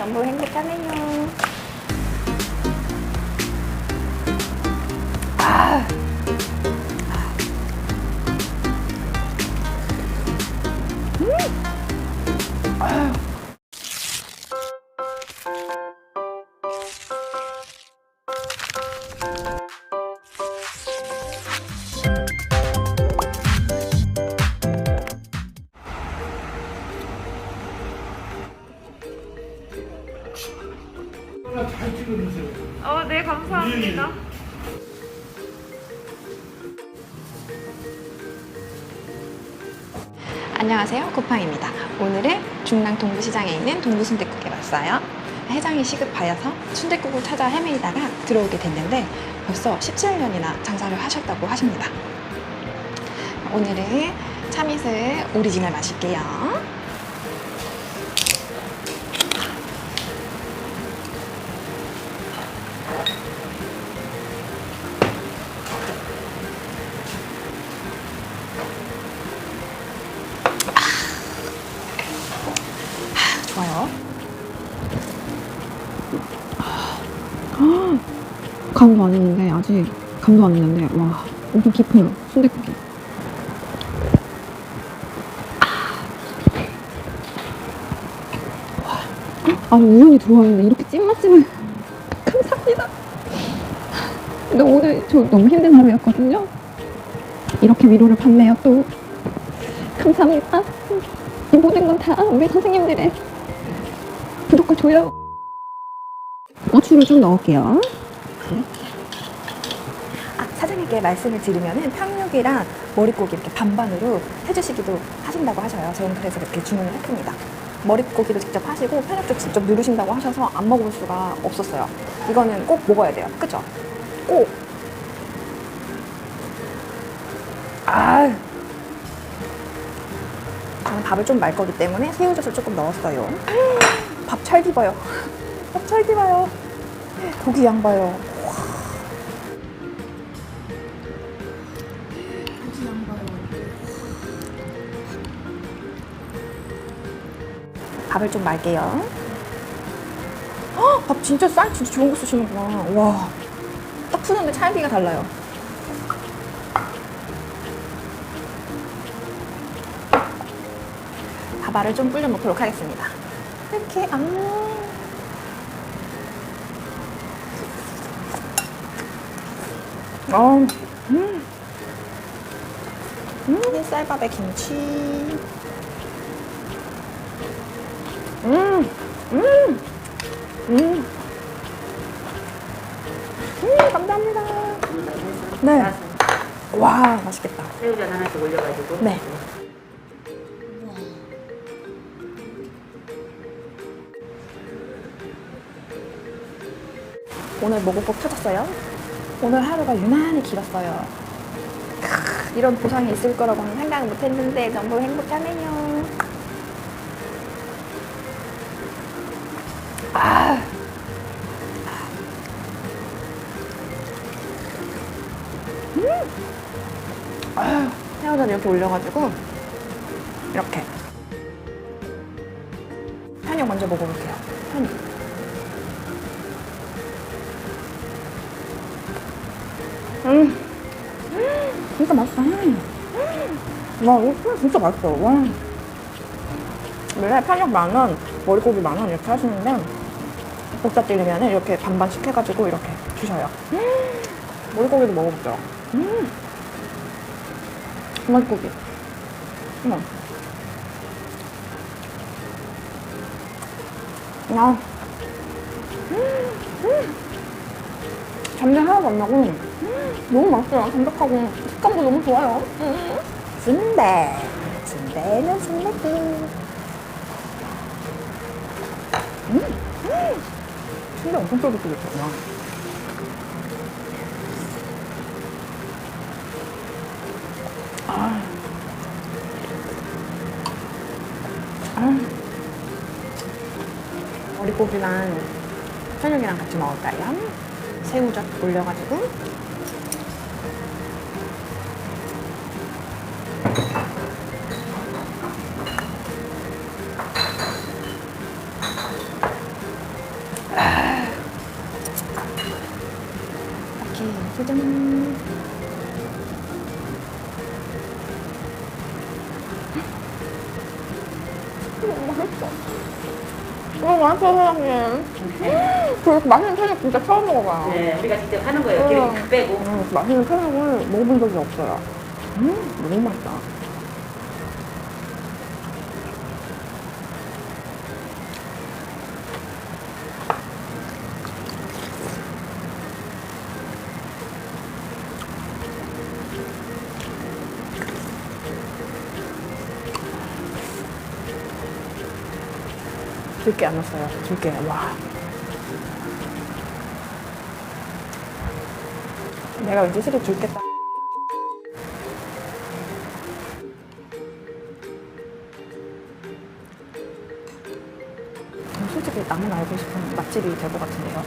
전부 행복 잘 찍어주세요. 어, 네, 감사합니다. 안녕하세요. 쿠팡입니다. 오늘은 중랑 동부시장에 있는 동부순댓국에 왔어요. 회장이 시급하여서 순댓국을 찾아 헤매이다가 들어오게 됐는데 벌써 17년이나 장사를 하셨다고 하십니다. 오늘은 참이슬 오리지널 마실게요. 감도 안 했는데 아직 감도 안 했는데 와 엄청 깊어요 순댓국이. 아주 우연히 들어왔는데 이렇게 찐맛집을 감사합니다. 근데 오늘 저 너무 힘든 하루였거든요. 이렇게 위로를 받네요 또. 감사합니다. 이 모든 건 다 우리 선생님들의 구독과 좋아요. 고추를 좀 넣을게요 아, 사장님께 말씀을 드리면은 평육이랑 머릿고기 이렇게 반반으로 해주시기도 하신다고 하셔요. 저는 그래서 이렇게 주문을 했습니다. 머릿고기도 직접 하시고 편육도 직접 누르신다고 하셔서 안 먹을 수가 없었어요. 이거는 꼭 먹어야 돼요. 그죠? 꼭. 아. 저는 밥을 좀 말 거기 때문에 새우젓을 조금 넣었어요. 밥잘 뒤봐요. 밥잘 뒤봐요. 고기 양 봐요. 밥을 좀 말게요. 헉, 밥 진짜 쌀 진짜 좋은 거 쓰시는구나. 와, 딱 푸는데 찰기가 달라요. 밥알을 좀 불려 놓도록 하겠습니다. 이렇게 아. 어, 음. 음, 쌀밥에 김치. 음, 음, 음. 음, 감사합니다. 네. 와, 맛있겠다. 새우젓 하나씩 올려가지고. 네. 오늘 거 찾았어요. 오늘 하루가 유난히 길었어요. 크, 이런 보상이 있을 거라고는 생각 못 했는데 너무 행복하네요. 아. 음. 아유, 새우젓 이렇게 올려가지고 이렇게 편육 먼저 먹어볼게요. 편육. 음, 음, 진짜 맛있다. 음. 와, 이거 진짜 맛있어. 와. 원래 편육 만 원, 머리고기 만 원 이렇게 하시는데 복잡들리면 이렇게 반반씩 해가지고 이렇게 주셔요. 음, 머리고기도 먹어보죠. 음, 머리고기. 음. 아, 음, 음. 잠재 하나도 안 나고 음, 너무 맛있어요. 담백하고 식감도 너무 좋아요. 음. 순대, 순대는 순대국. 순대 엄청 쫄깃쫄깃하구나. 아. 아. 머리고기랑 편육이랑 같이 먹을까요? 새우젓 올려가지고 어. 너무 맛있어, 사장님. 그렇게 맛있는 편육 진짜 처음 먹어봐요. 네, 우리가 직접 하는 거예요. 기름 어. 다 빼고. 음, 맛있는 편육을 먹어본 적이 없어요. 음, 너무 맛있다. 들게 안 났어요. 들게. 와. 내가 왠지 술이 줄겠다. 솔직히 나만 알고 싶은 맛집이 될 것 같은데요.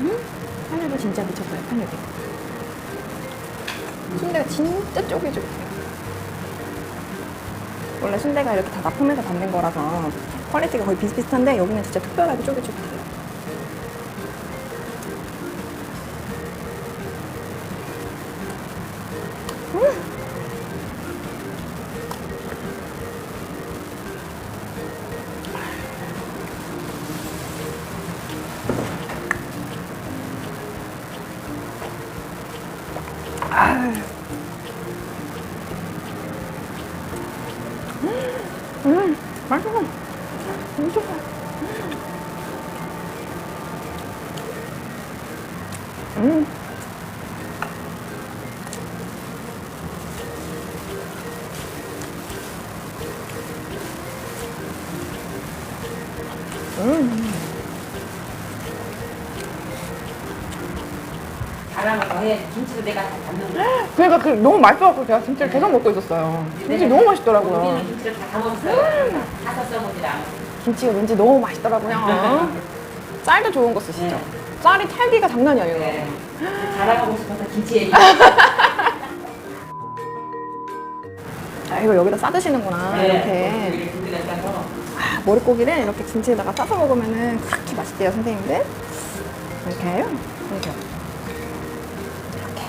음? 편육이 진짜 미쳤어요, 편육이. 순대가 진짜 쫄깃쫄깃해요. 원래 순대가 이렇게 다 납품해서 받는 거라서 퀄리티가 거의 비슷비슷한데 여기는 진짜 특별하게 쫄깃쫄깃해요. 음. 잘하는 거 해. 김치도 내가 다 담는 거. 그러니까 그 너무 맛있어갖고 제가 김치를 계속 먹고 있었어요. 김치 너무 맛있더라고요. 우리는 김치를 다 담았어요. 다섯 써보질 않아. 김치가 왠지 너무 맛있더라고요. 쌀도 좋은 거 쓰시죠? 네. 쌀이 탈기가 장난이 아니에요. 네. 자랑하고 싶어서 김치 얘기. 아, 이거 여기다 싸드시는구나. 네. 이렇게. 아, 머릿고기를 이렇게 김치에다가 싸서 먹으면은 그렇게 맛있대요, 선생님들. 이렇게. 이렇게. 이렇게.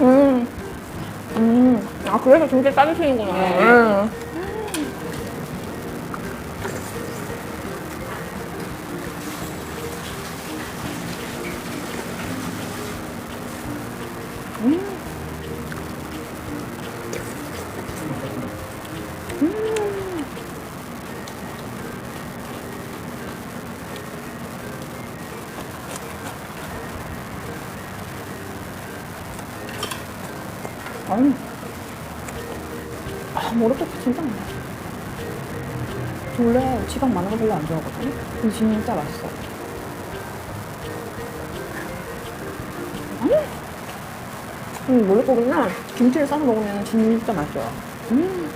음. 음. 아, 그래서 김치 싸드시는구나. 네. 음. 음. 지방 많은 거 별로 안 좋아하거든요. 근데 진짜 맛있어. 음. 음, 머리고기나 김치를 싸서 먹으면 진짜 맛있어요. 음.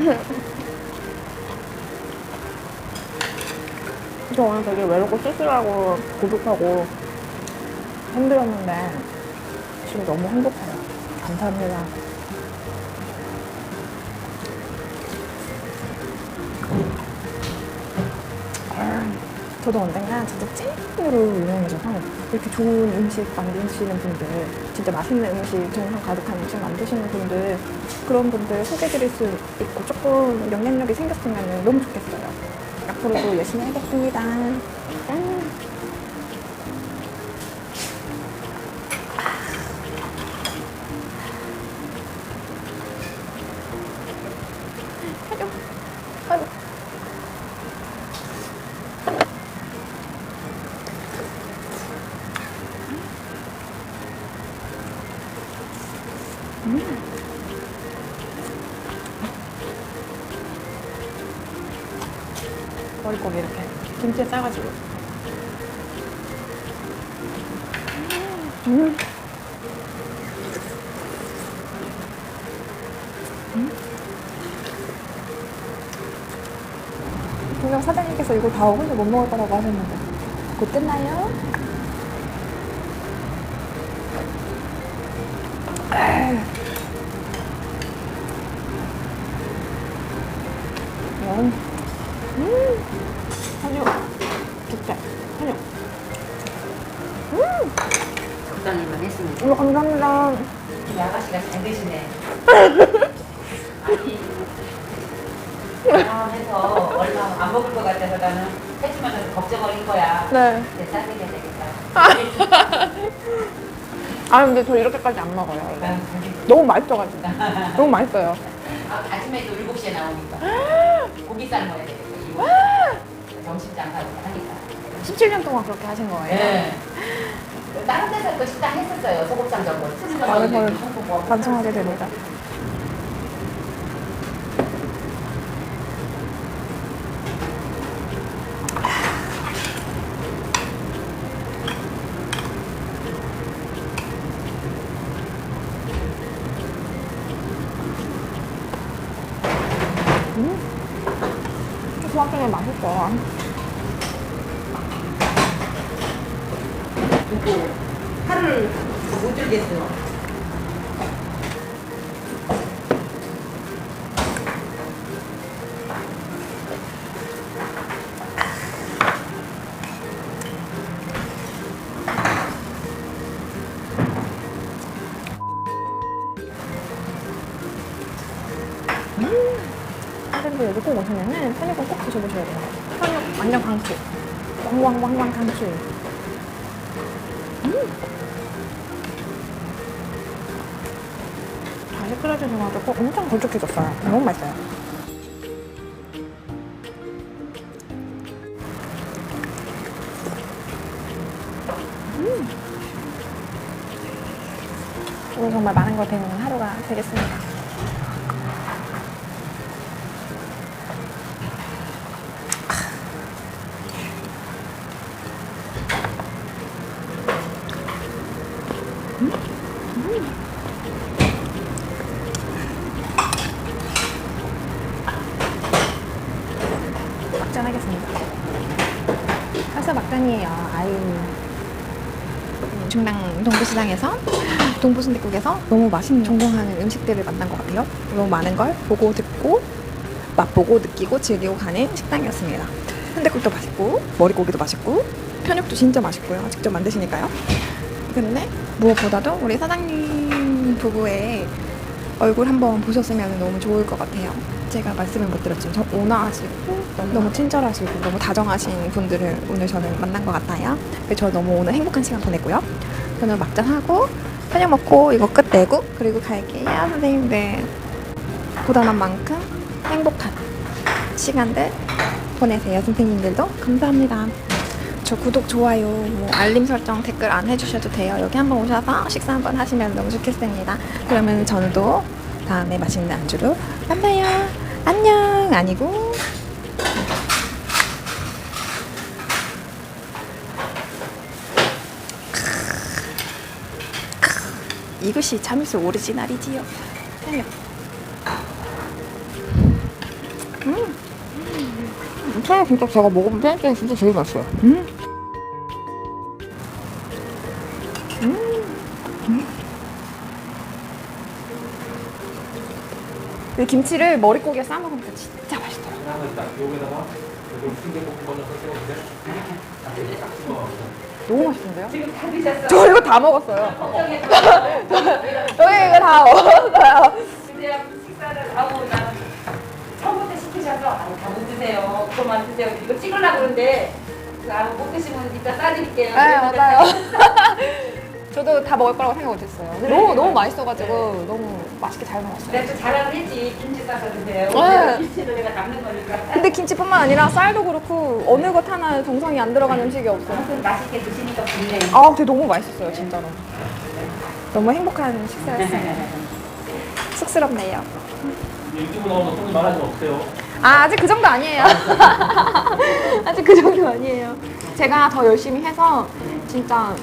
저 오늘 되게 외롭고 쓸쓸하고 고독하고 힘들었는데 지금 너무 행복해요. 감사합니다. 아, 저도 언젠가 진짜 찐으로 유명해져서 이렇게 좋은 음식 만드시는 분들, 진짜 맛있는 음식, 정성 가득한 음식 만드시는 분들, 그런 분들 소개드릴 수 있고 조금 영향력이 생겼으면 너무 좋겠어요. 앞으로도 열심히 하겠습니다. 김치에 싸가지고. 음. 분명 사장님께서 이거 다 혼자 못 먹을 거라고 하셨는데 곧 끝나요? 진짜, 한유. 적당히만 했습니다. 어머, 감사합니다. 이 아가씨가 잘 드시네. 아니, 아, 해서 얼마 안 먹을 것 같아서 나는 해주면 걱정을 거야. 네. 이제 싸게 해야 되겠다. 아, 근데 저 이렇게까지 안 먹어요. 원래. 아유, 너무 맛있어가지고. 너무 맛있어요. 아, 아침에도 7시에 나오니까. 고기 삶아야. 이거. 장사로 하니까. 17년 동안 그렇게 하신 거예요? 예. 다른 데서 또 식당 했었어요. 소곱창 전골. 아, 네, 저는 반성하게 됩니다. 음, 소화경이 맛있어. 두고 하루를 못 들겠어요. 선 생님도 여기 꼭 오시면은 편육은 꼭 드셔보셔야 돼요. 편육 완전 강추. 왕왕왕왕 강추. 음! 다시 끓여주셔 가지고 엄청 걸쭉해졌어요. 너무 맛있어요. 음! 오늘 정말 많은 걸 배우는 하루가 되겠습니다. 막잔 하겠습니다. 가서 막잔이에요. 아유. 중랑 동부시장에서 동부순댓국에서 너무 맛있는 전공하는 음식들을 만난 것 같아요. 너무 많은 걸 보고 듣고 맛보고 느끼고 즐기고 가는 식당이었습니다. 순댓국도 맛있고 머리고기도 맛있고 편육도 진짜 맛있고요. 직접 만드시니까요. 근데 무엇보다도 우리 사장님 부부의 얼굴 한번 보셨으면 너무 좋을 것 같아요. 제가 말씀을 못 드렸지만 저 온화하시고 너무 친절하시고 너무 다정하신 분들을 오늘 저는 만난 것 같아요. 그래서 저 너무 오늘 행복한 시간 보냈고요. 저는 막잔하고 편육 먹고 이거 끝내고 그리고 갈게요 선생님들. 고단한 만큼 행복한 시간들 보내세요 선생님들도 감사합니다. 저 구독, 좋아요, 뭐 알림 설정, 댓글 안 해주셔도 돼요. 여기 한번 오셔서 식사 한번 하시면 너무 좋겠습니다. 그러면 저는 또 다음에 맛있는 안주로 만나요. 안녕 아니고 이것이 참이슬 오리지널이지요. 편육. 음. 편육 진짜 제가 먹어본 편육 중에 진짜 제일 맛있어요. 음. 김치를 머릿고기에 싸 먹으니까 진짜 맛있더라고요. 여기. 너무 맛있는데요? 지금 다 드셨어요. 저 이거 다 먹었어요. 저희 이거 다 먹었어요. 근데 식사를 하고 나는 처음부터 시키셔서 아니 다못 드세요. 그거만 드세요. 이거 찍으려고 그러는데 그 아무 못 드시면 이따 싸드릴게요. 네, 맞아요. 저도 다 먹을 거라고 생각 못했어요. 근데 너무 너무 맛있어가지고 너무 맛있게 잘 먹었어요. 내가 또 자랑을 했지. 김치 싸서 드세요. 네. 김치도 내가 담는 거니까. 근데 김치뿐만 아니라 쌀도 그렇고 어느 것 하나 정성이 안 들어간 음식이 없어요. 아무튼 맛있게 드시니까 좋네요. 아, 근데 너무 맛있었어요, 진짜로. 너무 행복한 식사였어요. 쑥스럽네요. 유튜브 나오면 손이 많아지면 어때요? 아, 아직 그 정도 아니에요. 아직 그 정도 아니에요. 제가 더 열심히 해서 진짜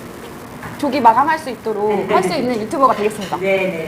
조기 마감할 수 있도록 할 수 있는 유튜버가 되겠습니다. 네네.